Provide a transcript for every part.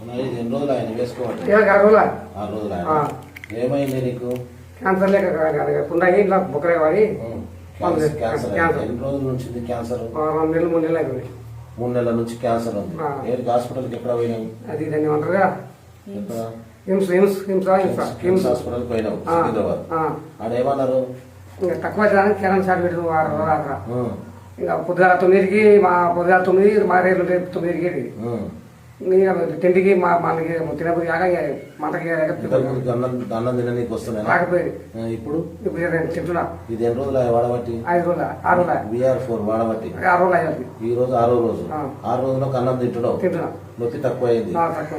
ఎన్ని రోజులు ఆయన వేసుకోవాలి ఇరవై ఆరు రోజులు ఆరు రోజులు ఆ. ఆయన ఏమైంది నీకు? క్యాన్సర్ లేక పుండాయి ఇట్లా బుక్కలే వాడి. క్యాన్సర్. ఎన్ని రోజుల నుంచి క్యాన్సర్? రెండు నెలలు మూడు నెలలు మూడు నెలల నుంచి క్యాన్సర్ ఉంది. హాస్పిటల్కి ఎక్కడ అది దాన్ని ఏమంటారుగా ఎక్కడ హింస హింస హింస హింస కిమ్స్ హింస హాస్పిటల్కి పోయినావు ఏమన్నారు? ఇంకా తక్కువ కిరణ్ షాట్ పెట్టిన వారు. ఇంకా పొద్దుగాల తొమ్మిదికి మా పొద్దుగాల తొమ్మిది మా రేపు తొమ్మిదికి తిండికి మా మనకి తినబుద్ధి కాక మంటకి అన్నం తిననీకి వస్తున్నాయి? రాకపోయింది. ఇప్పుడు? ఇప్పుడు నేను తింటున్నా. ఇది ఎన్ని రోజులు వాడబట్టి? ఐదు రోజుల? ఆరు రోజుల? విఆర్ ఫోర్ వాడబట్టి. ఆరు రోజులు అయ్యింది. ఈ రోజు ఆరో రోజు. ఆరు రోజుల్లో అన్నం తింటున్నావు? తింటున్నా. నొప్పి తక్కువ అయింది తక్కువ.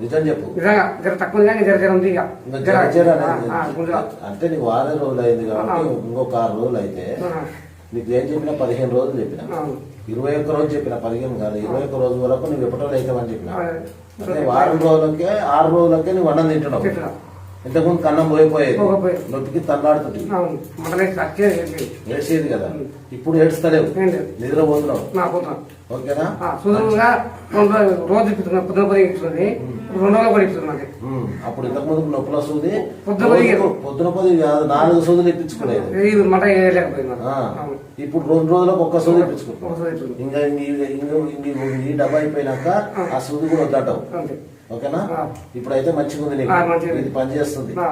నిజం చెప్పు. నిజంగా జర తక్కువ జర జర ఉంది. అంటే నీకు వారం రోజులు అయింది కాబట్టి. ఇంకొక ఆరు రోజులు అయితే నీకు ఏం చెప్పినా పదిహేను రోజులు చెప్పిన. ఇరవై ఒక్క రోజు చెప్పిన పదిహేను కాదు ఇరవై ఒక్క రోజు వరకు నువ్వు ఎప్పటో అవుతావని చెప్పిన. అంటే వారం రోజులకే ఆరు రోజులకే నువ్వు అన్నం తింటున్నావు. తింటున్నా ఇంతకుముందు కన్నం పోయిపోయేది. నొప్పికి తల్లాడుతుంది? ఏడ్చేది కదా. ఇప్పుడు ఏడుస్తలేవు. నిద్రపోతున్నావు. ఓకేనా? సుదూరంగా రోజు పొద్దున పది ఇస్తుంది రెండు రోజులు అప్పుడు ఇంతకు ముందు నొప్పుల సూది పొద్దున పొద్దు నాలుగు సూదులు ఇప్పించుకునేది ఇది మంట. ఇప్పుడు రెండు రోజులకు ఒక్క సూది ఇప్పించుకుంటాం. ఇంకా ఈ డబ్బా అయిపోయినాక ఆ. సూది కూడా వద్దంటావు అంతే. ఓకేనా. ఇప్పుడైతే మంచిగా ఉంది నీకు. ఇది పని చేస్తుంది ఆ,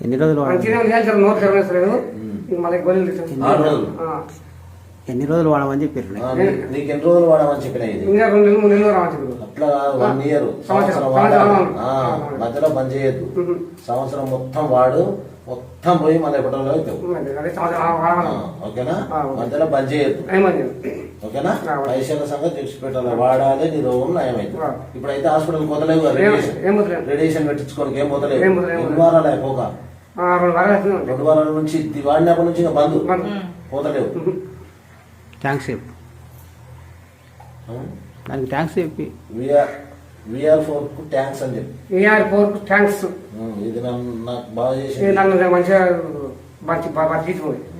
ఎన్ని రోజులు మళ్ళీ గొల్లు. ఆరు రోజులు. ఎన్ని రోజులు వాడమని చెప్పారు నీకు ఎన్ని రోజులు వాడమని చెప్పిన ఇది? ఇంకా రెండు నెలలు మూడు నెలలు రావచ్చు అట్లా వన్ ఇయర్ సంవత్సరం. వాడాలి. మధ్యలో బంద్ చేయొద్దు. సంవత్సరం మొత్తం వాడు మొత్తం పోయి మన ఎప్పటిలో ఓకేనా. మధ్యలో బంద్ చేయొద్దు. ఓకేనా. పైసల సంగతి తెచ్చిపెట్టాలి వాడాలి నీ రోగం నయమైంది. ఇప్పుడైతే హాస్పిటల్ పోతలేవు రేడియేషన్ ఏం వదిలేదు రేడియేషన్ పెట్టించుకోనికి ఏం పోతలేవు ఎన్ని వారాలు అయిపోక రెండు వారాలు రెండు నుంచి వాడినప్పటి నుంచి ఇంకా బంద్. బంద్. పోతలేవు. థ్యాంక్స్ చెప్పు దానికి థ్యాంక్స్ చెప్పి విఆర్ విఆర్ ఫోర్ కు ట్యాంక్స్ అని చెప్పి ఈఆర్ ఫోర్ థ్యాంక్స్ ఉమ్, ఇది నన్ను నాకు బాగా ఇది చేసింది నన్ను మంచిగా మంచి బాగా తీసిపోయి ఉమ్,